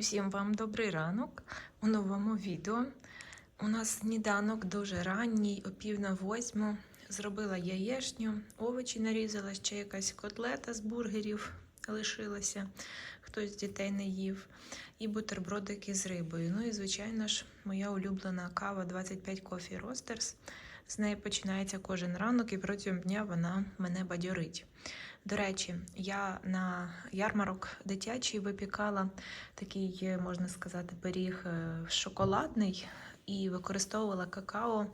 Усім вам добрий ранок у новому відео. У нас сніданок дуже ранній, о пів на восьму. Зробила яєшню, овочі нарізала, ще якась котлета з бургерів лишилася, хтось з дітей не їв, і бутербродики з рибою. Ну і, звичайно ж, моя улюблена кава 25 Coffee Roasters. З неї починається кожен ранок, і протягом дня вона мене бадьорить. До речі, я на ярмарок дитячий випікала такий, можна сказати, пиріг е, шоколадний і використовувала какао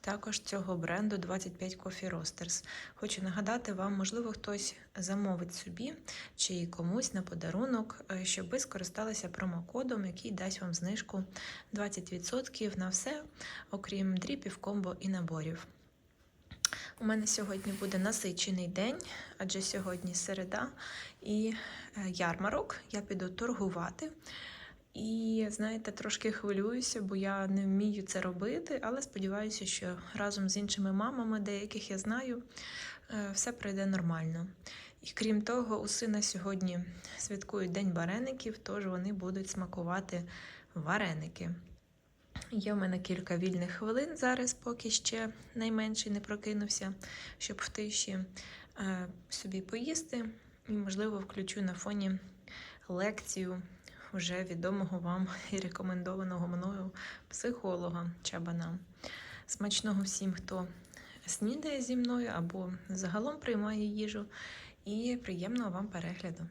також цього бренду 25 Coffee Roasters. Хочу нагадати вам, можливо, хтось замовить собі чи комусь на подарунок, е, щоб ви скористалися промокодом, який дасть вам знижку 20% на все, окрім дріпів, комбо і наборів. У мене сьогодні буде насичений день, адже сьогодні середа і е, ярмарок. Я піду торгувати. І, знаєте, трошки хвилююся, бо я не вмію це робити, але сподіваюся, що разом з іншими мамами, деяких я знаю, е, все пройде нормально. І крім того, у сина сьогодні святкують День вареників, тож вони будуть смакувати вареники. Є в мене кілька вільних хвилин зараз, поки ще найменший не прокинувся, щоб в тиші е, собі поїсти. І, можливо, включу на фоні лекцію вже відомого вам і рекомендованого мною психолога Чабана. Смачного всім, хто снідає зі мною або загалом приймає їжу. І приємного вам перегляду.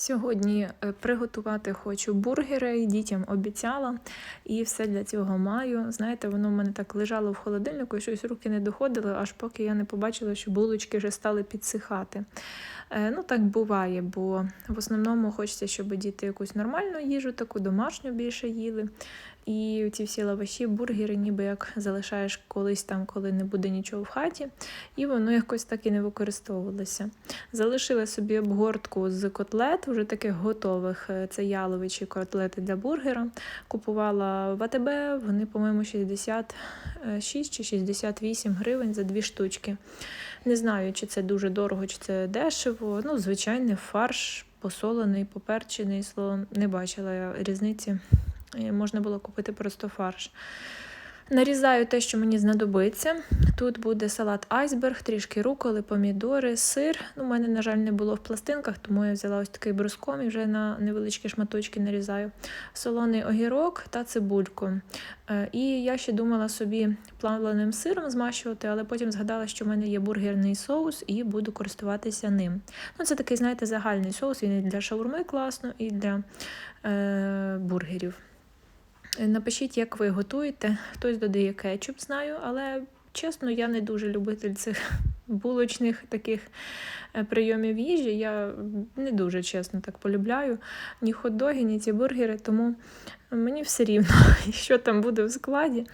Сьогодні е, приготувати хочу бургери, дітям обіцяла, і все для цього маю. Знаєте, воно в мене так лежало в холодильнику, і щось руки не доходили, аж поки я не побачила, що булочки вже стали підсихати. Е, Ну, так буває, бо в основному хочеться, щоб діти якусь нормальну їжу, таку домашню більше їли. І ці всі лаваші, бургери, ніби як залишаєш колись там, коли не буде нічого в хаті, і воно якось так і не використовувалося. Залишила собі обгортку з котлет, вже таких готових. Це яловичі котлети для бургера. Купувала в АТБ, вони, по-моєму, 66 чи 68 гривень за дві штучки. Не знаю, чи це дуже дорого, чи це дешево. Ну, звичайний фарш, посолений, поперчений, словом, не бачила я різниці. Можна було купити просто фарш. Нарізаю те, що мені знадобиться. Тут буде салат айсберг, трішки руколи, помідори, сир. Ну, У мене, на жаль, не було в пластинках, тому я взяла ось такий бруском і вже на невеличкі шматочки нарізаю. Солоний огірок та цибульку. Е, І я ще думала собі плавленим сиром змащувати, але потім згадала, що в мене є бургерний соус і буду користуватися ним. Ну, Це такий, знаєте, загальний соус, він і для шаурми класно, і для е, бургерів. Напишіть, як ви готуєте. Хтось додає кетчуп, знаю, але чесно, я не дуже любитель цих булочних таких е, прийомів їжі. Я не дуже чесно так полюбляю ні хот-доги, ні ці бургери, тому мені все рівно, що там буде в складі.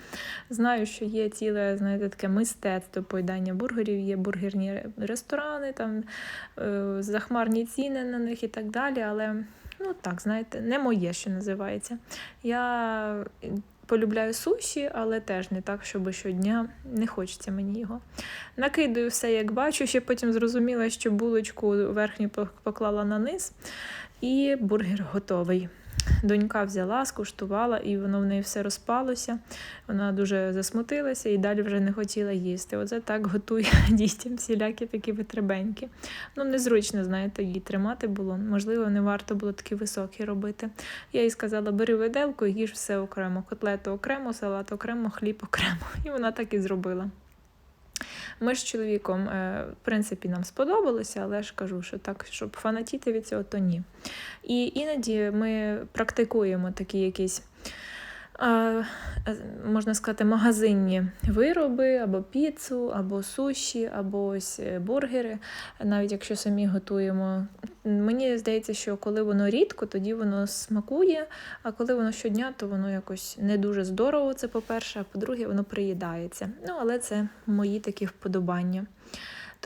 Знаю, що є ціле, знаєте, таке мистецтво поїдання бургерів, є бургерні ресторани, там е, захмарні ціни на них і так далі. Але ну так, знаєте, не моє, що називається. Я полюбляю суші, але теж не так, щоб щодня не хочеться мені його. Накидаю все, як бачу, ще потім зрозуміла, що булочку верхню поклала на низ, і бургер готовий. Донька взяла, скуштувала, і воно в неї все розпалося. Вона дуже засмутилася і далі вже не хотіла їсти. Оце так готує дітям всілякі такі витребеньки. Ну, незручно, знаєте, її тримати було. Можливо, не варто було такі високі робити. Я їй сказала, бери виделку їж все окремо. Котлету окремо, салат окремо, хліб окремо. І вона так і зробила. Ми з чоловіком, е, в принципі, нам сподобалося, але ж кажу, що так, щоб фанатіти від цього, то ні. І іноді ми практикуємо такі якісь. Е, Можна сказати, магазинні вироби, або піцу, або суші, або ось е, бургери, навіть якщо самі готуємо. Мені здається, що коли воно рідко, тоді воно смакує, а коли воно щодня, то воно якось не дуже здорово, це по-перше, а по-друге, воно приїдається. Ну, але це мої такі вподобання.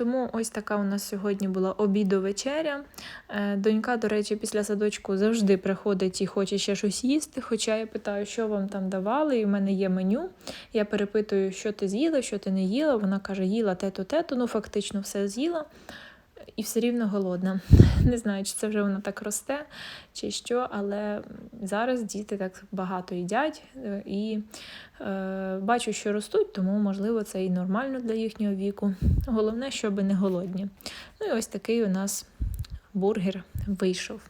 Тому ось така у нас сьогодні була обідо-вечеря. Е, Донька, до речі, після садочку завжди приходить і хоче ще щось їсти. Хоча я питаю, що вам там давали, і в мене є меню. Я перепитую, що ти з'їла, що ти не їла. Вона каже, їла те-то, те-то, ну фактично все з'їла. І все рівно голодна. Не знаю, чи це вже воно так росте, чи що, але зараз діти так багато їдять е, і е, бачу, що ростуть, тому можливо це і нормально для їхнього віку. Головне, щоб не голодні. Ну і ось такий у нас бургер вийшов.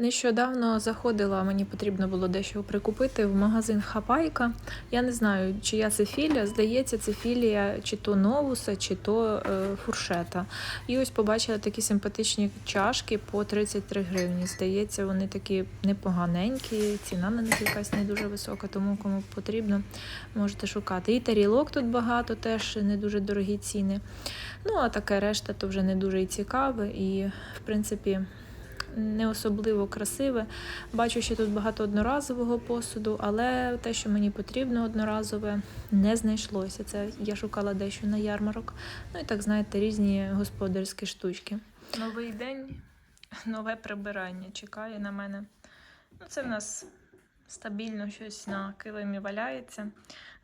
Нещодавно заходила, мені потрібно було дещо прикупити в магазин Хапайка. Я не знаю, чия це філія. Здається, це філія чи то новуса, чи то е, фуршета. І ось побачила такі симпатичні чашки по 33 гривні. Здається, вони такі непоганенькі, ціна на них якась не дуже висока, тому кому потрібно, можете шукати. І тарілок тут багато, теж не дуже дорогі ціни. Ну, а таке решта то вже не дуже і цікаве. І, в принципі, не особливо красиве. Бачу, що тут багато одноразового посуду, але те, що мені потрібно одноразове, не знайшлося. Це я шукала дещо на ярмарок. Ну і так, знаєте, різні господарські штучки. Новий день, нове прибирання чекає на мене. Ну, це в нас стабільно щось на килимі валяється.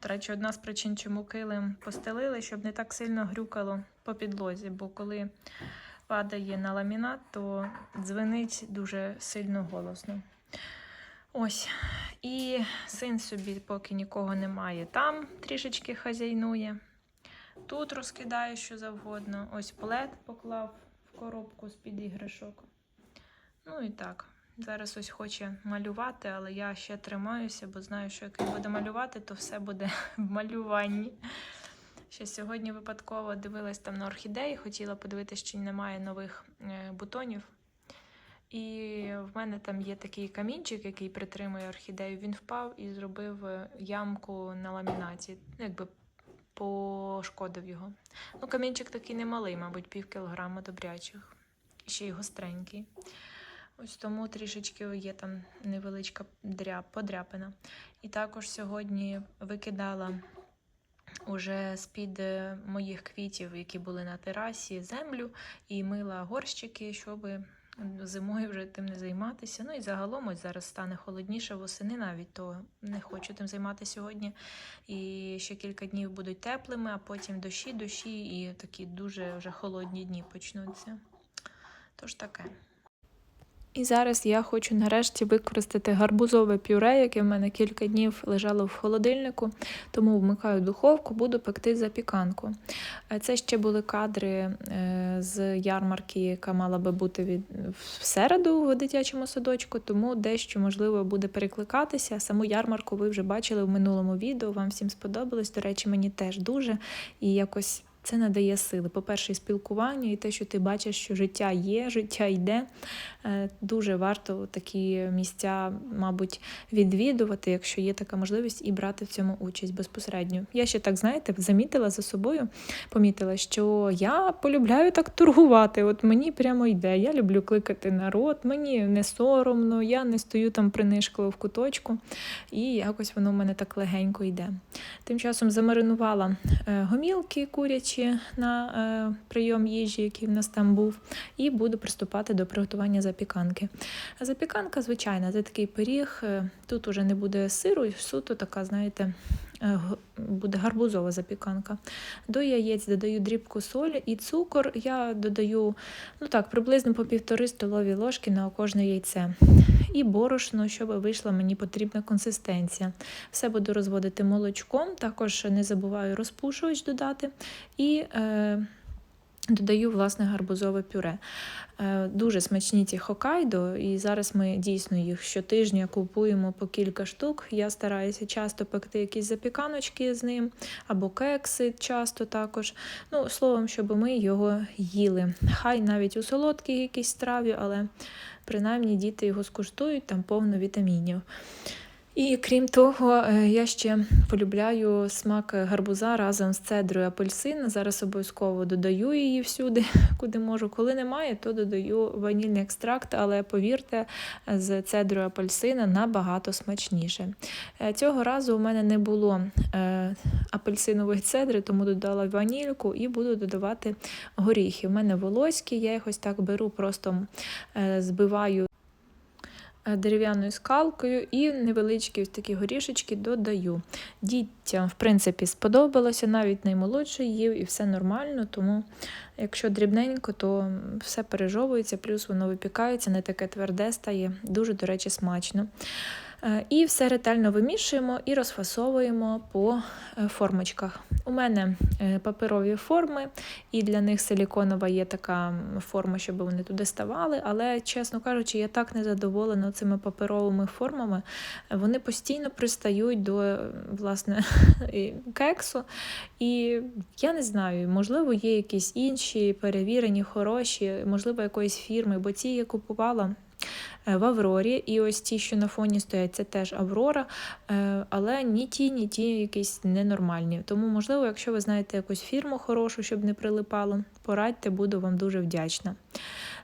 До речі, одна з причин, чому килим постелили, щоб не так сильно грюкало по підлозі, бо коли падає на ламінат, то дзвенить дуже сильно голосно. Ось. І син собі, поки нікого немає, там трішечки хазяйнує. Тут розкидає що завгодно. Ось плед поклав в коробку з-під іграшок. Ну і так. Зараз ось хоче малювати, але я ще тримаюся, бо знаю, що як він буде малювати, то все буде в малюванні. Ще сьогодні випадково дивилась там на орхідеї, хотіла подивитися, чи немає нових е, бутонів. І в мене там є такий камінчик, який притримує орхідею. Він впав і зробив е, ямку на ламінаті, ну, якби пошкодив його. Ну, камінчик такий немалий, мабуть, пів кілограма добрячих. Ще й гостренький. Ось тому трішечки є там невеличка подряпина. І також сьогодні викидала уже з-під е, моїх квітів, які були на терасі, землю і мила горщики, щоб зимою вже тим не займатися. Ну і загалом ось зараз стане холодніше восени навіть, то не хочу тим займатися сьогодні. І ще кілька днів будуть теплими, а потім дощі, дощі і такі дуже вже холодні дні почнуться. Тож таке. І зараз я хочу нарешті використати гарбузове пюре, яке в мене кілька днів лежало в холодильнику, тому вмикаю духовку, буду пекти запіканку. Е, Це ще були кадри е, з ярмарки, яка мала би бути від в середу в дитячому садочку, тому дещо можливо буде перекликатися. Саму ярмарку ви вже бачили в минулому відео. Вам всім сподобалось. До речі, мені теж дуже і якось. Це надає сили. По-перше, спілкування, і те, що ти бачиш, що життя є, життя йде. Е, Дуже варто такі місця, мабуть, відвідувати, якщо є така можливість, і брати в цьому участь безпосередньо. Я ще так, знаєте, замітила за собою, помітила, що я полюбляю так торгувати. От мені прямо йде. Я люблю кликати народ, мені не соромно, я не стою там принишкливо в куточку, і якось воно в мене так легенько йде. Тим часом замаринувала е, гомілки курячі на е, прийом їжі, який в нас там був, і буду приступати до приготування запіканки. Запіканка, звичайна, це такий пиріг. е, Тут уже не буде сиру, суто така, знаєте, буде гарбузова запіканка. До яєць додаю дрібку солі і цукор. Я додаю ну так, приблизно по півтори столові ложки на кожне яйце. І борошно, щоб вийшла мені потрібна консистенція. Все буду розводити молочком, також не забуваю розпушувач додати. І е, додаю власне гарбузове пюре. Е, дуже смачні ці хокайдо, і зараз ми дійсно їх щотижня купуємо по кілька штук. Я стараюся часто пекти якісь запіканочки з ним, або кекси часто також. Ну, словом, щоб ми його їли. Хай навіть у солодкій якійсь страві, але принаймні діти його скуштують, там повно вітамінів. І крім того, е, я ще полюбляю смак гарбуза разом з цедрою апельсина. Зараз обов'язково додаю її всюди, куди можу. Коли немає, то додаю ванільний екстракт, але повірте, з цедрою апельсина набагато смачніше. Е, Цього разу у мене не було е, апельсинової цедри, тому додала ванільку і буду додавати горіхи. У мене волоські, я їх так беру, просто збиваю дерев'яною скалкою і невеличкі ось такі горішечки додаю. Дітям, в принципі, сподобалося, навіть наймолодший їв і все нормально, тому якщо дрібненько, то все пережовується, плюс воно випікається, не таке тверде стає, дуже, до речі, смачно. Е, І все ретельно вимішуємо і розфасовуємо по е, формочках. У мене е, паперові форми, і для них силіконова є така форма, щоб вони туди ставали. Але, чесно кажучи, я так не задоволена цими паперовими формами. Вони постійно пристають до власне кексу. І я не знаю, можливо, є якісь інші перевірені, хороші, можливо, якоїсь фірми, бо ці я купувала в Аврорі, і ось ті, що на фоні стоять, це теж Аврора, е, але ні ті, ні ті якісь ненормальні. Тому, можливо, якщо ви знаєте якусь фірму хорошу, щоб не прилипало, порадьте, буду вам дуже вдячна.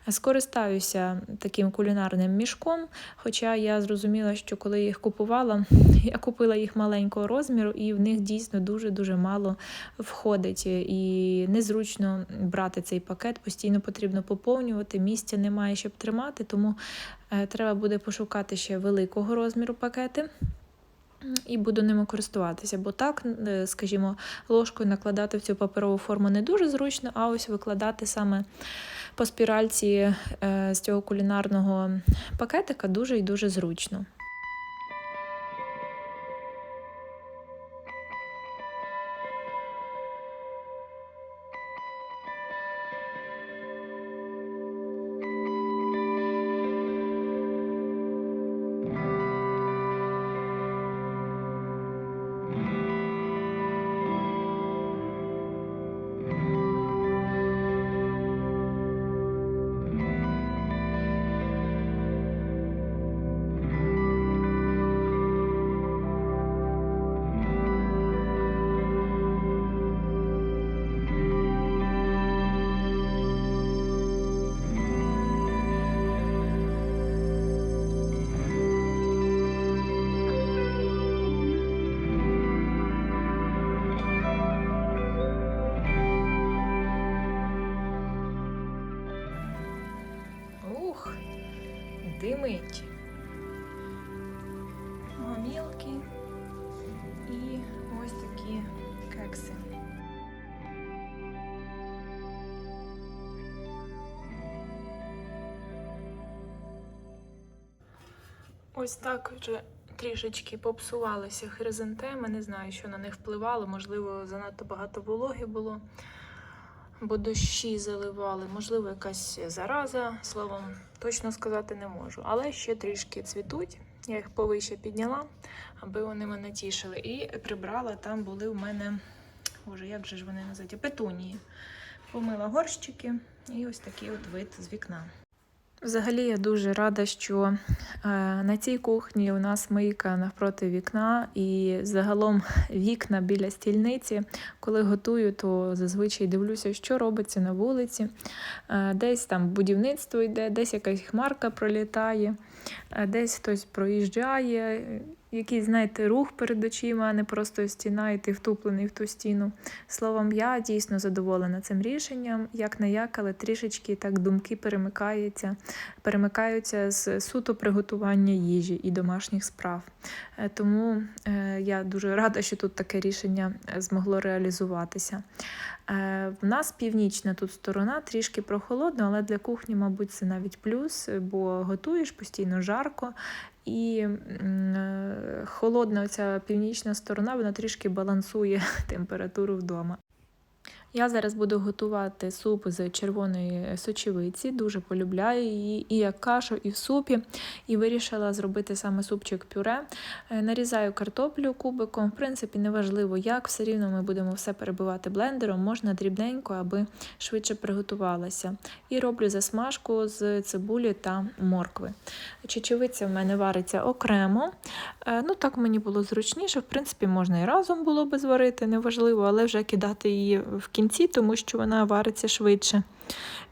Скористаюся таким кулінарним мішком, хоча я зрозуміла, що коли їх купувала, я купила їх маленького розміру, і в них дійсно дуже-дуже мало входить. І незручно брати цей пакет, постійно потрібно поповнювати, місця немає, щоб тримати, тому е, треба буде пошукати ще великого розміру пакети. І буду ними користуватися, бо так, е, скажімо, ложкою накладати в цю паперову форму не дуже зручно, а ось викладати саме по спіральці е, з цього кулінарного пакетика дуже і дуже зручно. Ось так вже трішечки попсувалися хризантеми. Не знаю, що на них впливало. Можливо, занадто багато вологи було, бо дощі заливали. Можливо, якась зараза. Словом, точно сказати не можу. Але ще трішки цвітуть. Я їх повище підняла, аби вони мене тішили. І прибрала, там були в мене, боже, як же ж вони називаються? Петунії. Помила горщики і ось такий от вид з вікна. Взагалі я дуже рада, що е, на цій кухні у нас мийка навпроти вікна, і загалом вікна біля стільниці. Коли готую, то зазвичай дивлюся, що робиться на вулиці. Е, десь там будівництво йде, десь якась хмарка пролітає, е, десь хтось проїжджає. Якийсь, знаєте, рух перед очима, а не просто стіна, і ти втуплений в ту стіну. Словом, я дійсно задоволена цим рішенням, як не як, але трішечки так думки перемикаються, перемикаються з суто приготування їжі і домашніх справ. Е, Тому е, я дуже рада, що тут таке рішення е, змогло реалізуватися. В нас північна тут сторона, трішки прохолодно, але для кухні, мабуть, це навіть плюс, бо готуєш постійно жарко. І е, холодна оця північна сторона, вона трішки балансує температуру вдома. Я зараз буду готувати суп з червоної сочевиці, дуже полюбляю її і як кашу, і в супі. І вирішила зробити саме супчик пюре. Е, Нарізаю картоплю кубиком. В принципі, неважливо як, все рівно ми будемо все перебивати блендером, можна дрібненько, аби швидше приготувалася. І роблю засмажку з цибулі та моркви. Чечевиця в мене вариться окремо. Е, Ну так мені було зручніше. В принципі, можна і разом було би зварити, неважливо, але вже кидати її в кінці, тому що вона вариться швидше.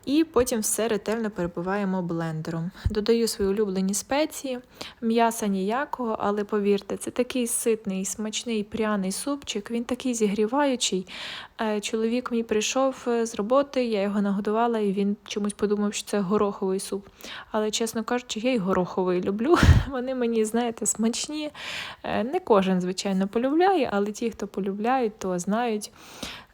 І потім все ретельно перебиваємо блендером. Додаю свої улюблені спеції, м'яса ніякого, але повірте, це такий ситний, смачний, пряний супчик. Він такий зігріваючий. Е, Чоловік мій прийшов е, з роботи, я його нагодувала, і він чомусь подумав, що це гороховий суп. Але, чесно кажучи, я й гороховий люблю. Вони мені, знаєте, смачні. Е, Не кожен, звичайно, полюбляє, але ті, хто полюбляють, то знають.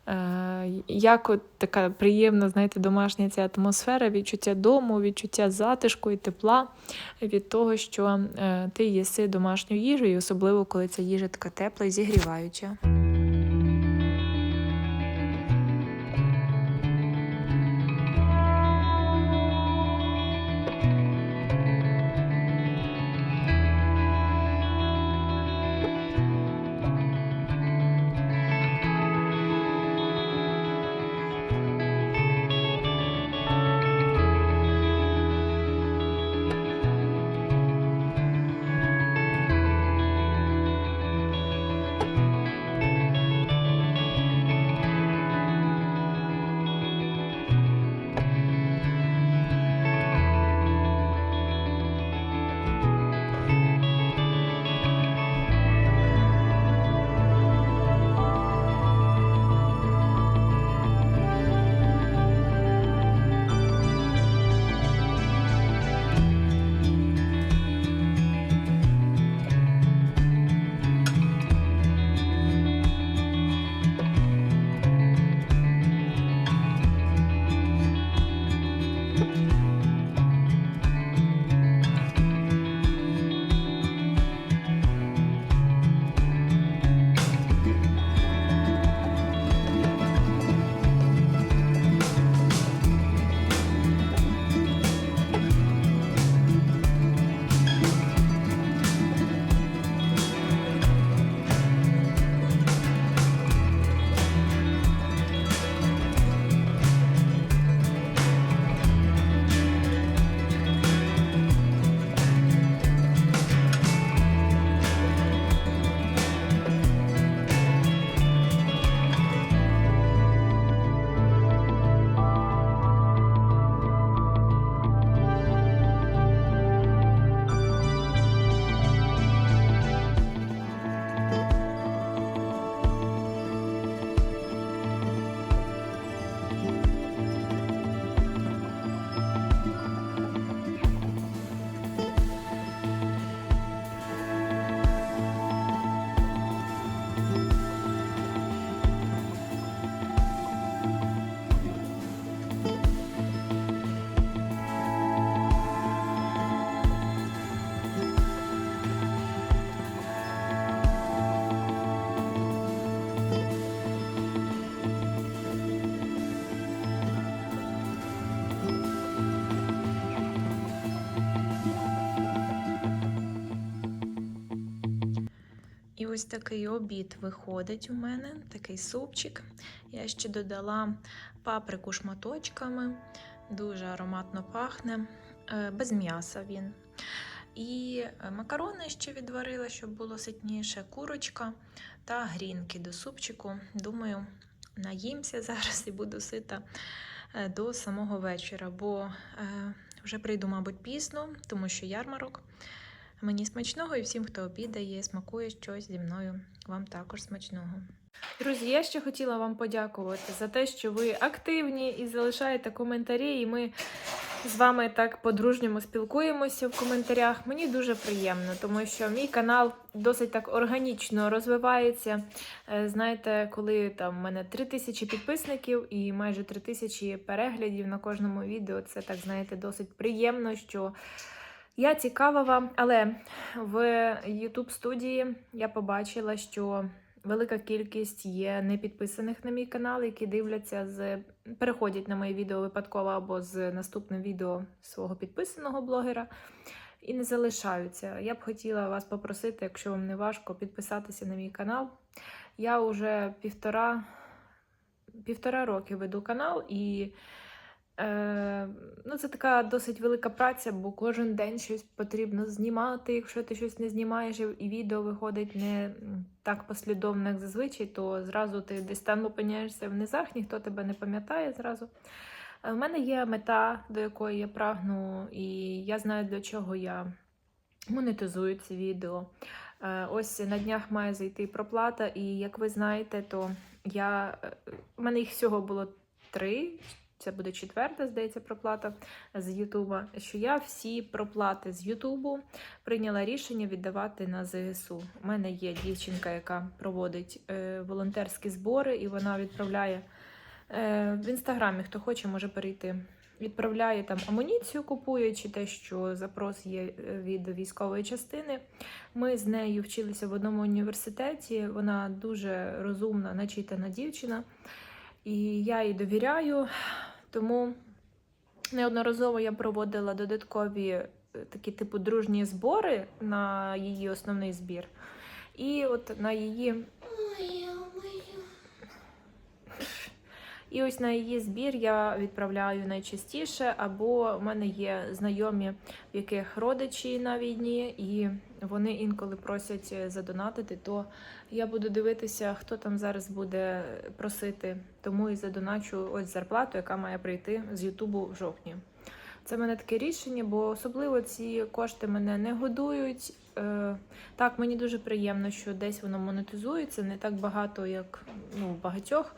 Е, Як от така приємна, знаєте, домашня ця атмосфера, відчуття дому, відчуття затишку і тепла від того, що е, ти їси домашню їжу, і особливо коли ця їжа така тепла і зігріваюча. Ось такий обід виходить у мене, такий супчик. Я ще додала паприку шматочками, дуже ароматно пахне, е, без м'яса він. І е, макарони ще відварила, щоб було ситніше, курочка та грінки до супчику. Думаю, наїмся зараз і буду сита е, до самого вечора, бо вже прийду, мабуть, пізно, тому що ярмарок. Мені смачного і всім, хто обідає, смакує щось зі мною. Вам також смачного. Друзі, я ще хотіла вам подякувати за те, що ви активні і залишаєте коментарі, і ми з вами так по-дружньому спілкуємося в коментарях. Мені дуже приємно, тому що мій канал досить так органічно розвивається. Е, Знаєте, коли там в мене 3 тисячі підписників і майже 3 тисячі переглядів на кожному відео, це так знаєте, досить приємно, що я цікава вам, але в YouTube студії я побачила, що велика кількість є непідписаних на мій канал, які дивляться з переходять на мої відео випадково або з наступним відео свого підписаного блогера і не залишаються. Я б хотіла вас попросити, якщо вам не важко, підписатися на мій канал. Я вже півтора, півтора роки веду канал і. Е, ну, це така досить велика праця, бо кожен день щось потрібно знімати. Якщо ти щось не знімаєш і відео виходить не так послідовно, як зазвичай, то зразу ти десь там опиняєшся в низах, ніхто тебе не пам'ятає зразу. Е, У мене є мета, до якої я прагну, і я знаю, для чого я монетизую ці відео. Е, Ось на днях має зайти проплата, і як ви знаєте, то я е, у мене їх всього було три. Це буде четверта, здається, проплата з Ютуба. Що я всі проплати з Ютубу прийняла рішення віддавати на ЗСУ. У мене є дівчинка, яка проводить е, волонтерські збори, і вона відправляє е, в інстаграмі. Хто хоче, може перейти. Відправляє там амуніцію, купує, чи те, що запрос є е, від військової частини. Ми з нею вчилися в одному університеті. Вона дуже розумна, начитана дівчина. І я їй довіряю, тому неодноразово я проводила додаткові е, такі типу дружні збори на її основний збір. І от на її І ось на її збір я відправляю найчастіше, або в мене є знайомі, в яких родичі на війні, і вони інколи просять задонатити, то я буду дивитися, хто там зараз буде просити, тому і задоначу ось зарплату, яка має прийти з Ютубу в жовтні. Це мене таке рішення, бо особливо ці кошти мене не годують. Е, так, мені дуже приємно, що десь воно монетизується, не так багато, як ну, багатьох.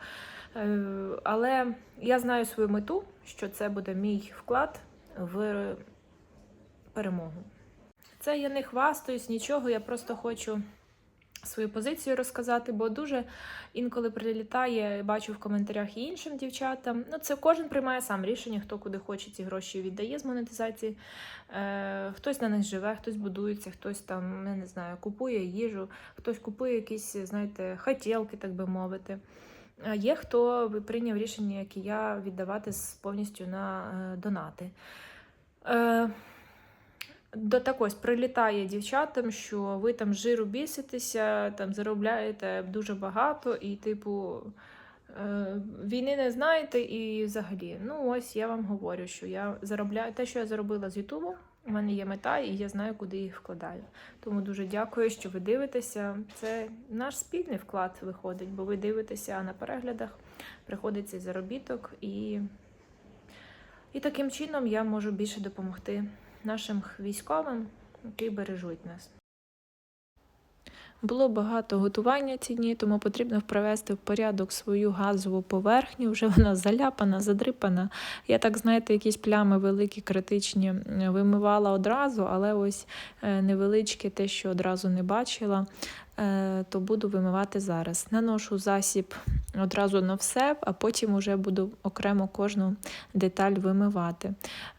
Е, Але я знаю свою мету, що це буде мій вклад в перемогу. Це я не хвастаюсь нічого, я просто хочу свою позицію розказати, бо дуже інколи прилітає, бачу в коментарях і іншим дівчатам. Ну, це кожен приймає сам рішення, хто куди хоче ці гроші віддає з монетизації. Е, хтось на них живе, хтось будується, хтось там, я не знаю, купує їжу, хтось купує якісь, знаєте, хотілки, так би мовити. А є хто прийняв рішення, як і я, віддавати повністю на е, донати. Е, до так прилітає дівчатам, що ви там жиру біситеся, там заробляєте дуже багато, і, типу, е, війни не знаєте, і взагалі. Ну, ось я вам говорю, що я заробляю те, що я заробила з Ютубу. У мене є мета, і я знаю, куди їх вкладаю. Тому дуже дякую, що ви дивитеся. Це наш спільний вклад виходить, бо ви дивитеся на переглядах, приходить цей заробіток, і, і таким чином я можу більше допомогти нашим військовим, які бережуть нас. Було багато готування ці дні, тому потрібно привести в порядок свою газову поверхню. Вже вона заляпана, задрипана. Я так, знаєте, якісь плями великі, критичні вимивала одразу, але ось е, невеличке те, що одразу не бачила, то буду вимивати зараз. Наношу засіб одразу на все, а потім вже буду окремо кожну деталь вимивати.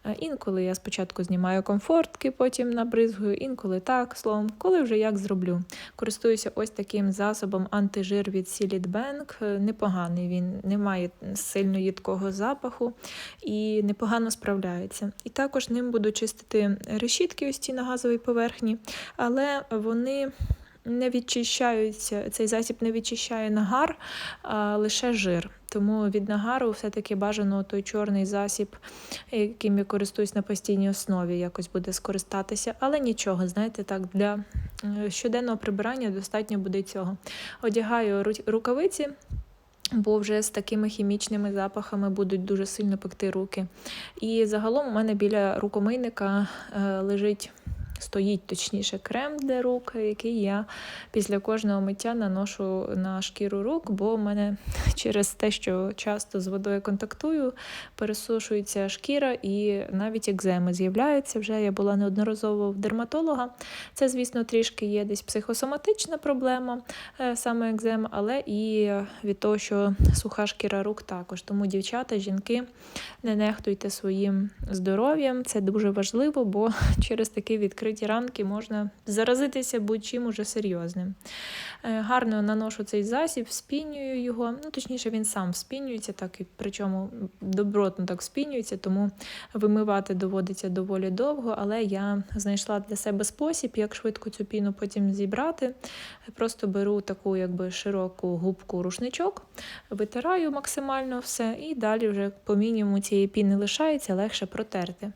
Е, Інколи я спочатку знімаю комфортки, потім набризгую, інколи так, словом, коли вже як зроблю. Користуюся ось таким засобом антижир від Silid Bank. Е, Непоганий він, не має сильно їдкого запаху і непогано справляється. І також ним буду чистити решітки ось ці на газовій поверхні, але вони. Не відчищаються, цей засіб не відчищає нагар, а лише жир. Тому від нагару все-таки бажано той чорний засіб, яким я користуюсь на постійній основі, якось буде скористатися. Але нічого, знаєте, так, для е, щоденного прибирання достатньо буде цього. Одягаю рукавиці. Бо вже з такими хімічними запахами будуть дуже сильно пекти руки. І загалом у мене біля рукомийника е, лежить, стоїть точніше крем для рук, який я після кожного миття наношу на шкіру рук, бо в мене через те, що часто з водою контактую, пересушується шкіра і навіть екземи з'являються. Вже я була неодноразово в дерматолога. Це, звісно, трішки є десь психосоматична проблема, е, саме екзема, але і від того, що суха шкіра рук також. Тому дівчата, жінки, не нехтуйте своїм здоров'ям. Це дуже важливо, бо через такі відкриті ранки можна заразитися будь-чим уже серйозним. Е, Гарно наношу цей засіб, вспінюю його. Ну, точніше, він сам вспінюється, так і причому добротно так вспінюється, тому вимивати доводиться доволі довго, але я знайшла для себе спосіб, як швидко цю піну потім зібрати. Просто беру таку якби широку губку рушничок, витираю максимально все, і далі вже по мінімуму цієї піни лишається легше протерти.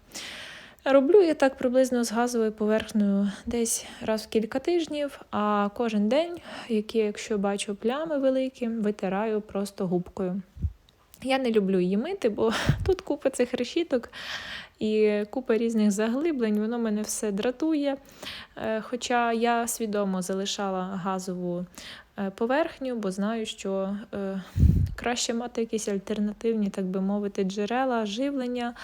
Роблю я так приблизно з газовою поверхнею десь раз в кілька тижнів, а кожен день, які, якщо бачу плями великі, витираю просто губкою. Я не люблю її мити, бо тут купа цих решіток і купа різних заглиблень, воно мене все дратує. Е, Хоча я свідомо залишала газову поверхню, бо знаю, що е, краще мати якісь альтернативні, так би мовити, джерела живлення.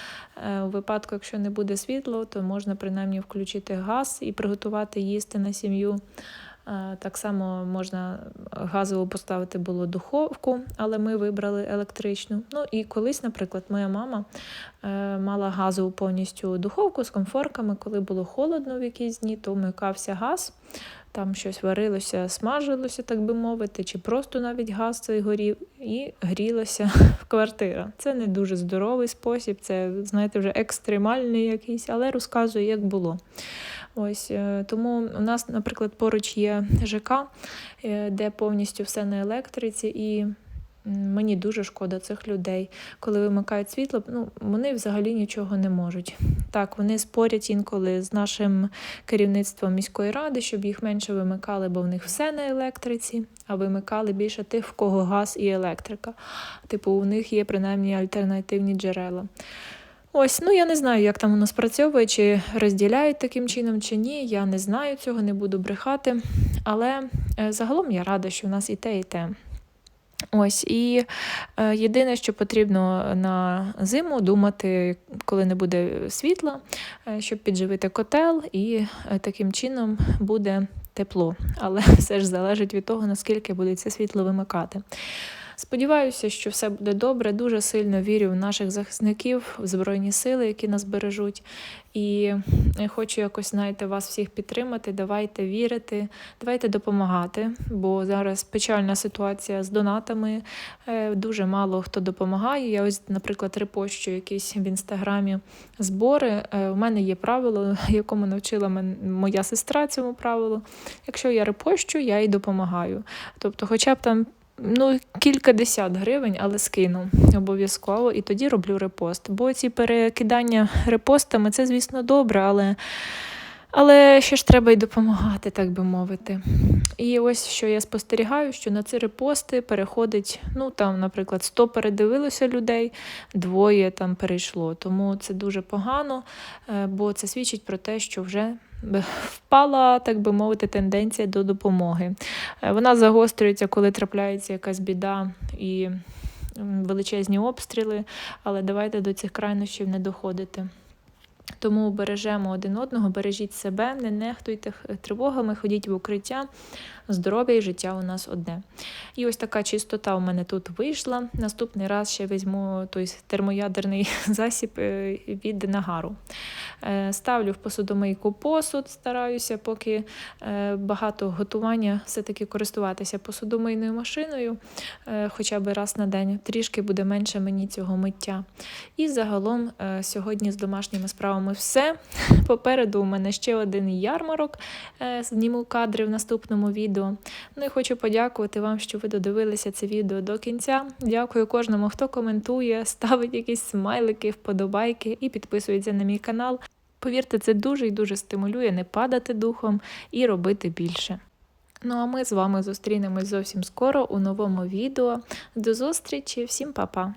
Е, У випадку, якщо не буде світло, то можна принаймні включити газ і приготувати їсти на сім'ю. Е, Так само можна газово поставити було духовку, але ми вибрали електричну. Ну і колись, наприклад, моя мама е, мала газову повністю духовку з комфорками. Коли було холодно в якісь дні, то вмикався газ, там щось варилося, смажилося, так би мовити, чи просто навіть газ цей горів, і грілася квартира. Це не дуже здоровий спосіб, це, знаєте, вже екстремальний якийсь, але розказую, як було. Ось е, тому у нас, наприклад, поруч є ЖК, е, де повністю все на електриці, і мені дуже шкода цих людей. Коли вимикають світло, ну вони взагалі нічого не можуть. Так, вони спорять інколи з нашим керівництвом міської ради, щоб їх менше вимикали, бо в них все на електриці, а вимикали більше тих, в кого газ і електрика. Типу, у них є принаймні альтернативні джерела. Ось, ну я не знаю, як там воно спрацьовує, чи розділяють таким чином, чи ні. Я не знаю цього, не буду брехати. Але е, загалом я рада, що в нас і те, і те. Ось, і е, єдине, що потрібно на зиму думати, коли не буде світла, е, щоб підживити котел, і е, таким чином буде тепло. Але все ж залежить від того, наскільки буде це світло вимикати. Сподіваюся, що все буде добре. Дуже сильно вірю в наших захисників, в Збройні сили, які нас бережуть. І хочу якось, знаєте, вас всіх підтримати. Давайте вірити, давайте допомагати, бо зараз печальна ситуація з донатами. Е, Дуже мало хто допомагає. Я ось, наприклад, репощу якісь в інстаграмі збори. Е, У мене є правило, якому навчила моя сестра цьому правилу. Якщо я репощу, я й допомагаю. Тобто, хоча б там ну, кількадесят гривень, але скину обов'язково і тоді роблю репост. Бо ці перекидання репостами це, звісно, добре, але, але ще ж треба й допомагати, так би мовити. І ось що я спостерігаю, що на ці репости переходить, ну там, наприклад, 100 передивилося людей, двоє там перейшло. Тому це дуже погано, е, бо це свідчить про те, що вже впала, так би мовити, тенденція до допомоги. Е, Вона загострюється, коли трапляється якась біда і величезні обстріли, але давайте до цих крайнощів не доходити. Тому бережемо один одного, бережіть себе, не нехтуйте тривогами, ходіть в укриття. Здоров'я і життя у нас одне. І ось така чистота у мене тут вийшла. Наступний раз ще візьму той термоядерний засіб е, від нагару. Е, Ставлю в посудомийку посуд, стараюся, поки е, багато готування, все-таки користуватися посудомийною машиною хоча б раз на день. Трішки буде менше мені цього миття. І загалом сьогодні з домашніми справами все. Попереду у мене ще один ярмарок. Зніму кадри в наступному відео. Ну і хочу подякувати вам, що ви додивилися це відео до кінця. Дякую кожному, хто коментує, ставить якісь смайлики, вподобайки і підписується на мій канал. Повірте, це дуже і дуже стимулює не падати духом і робити більше. Ну а ми з вами зустрінемось зовсім скоро у новому відео. До зустрічі, всім па-па!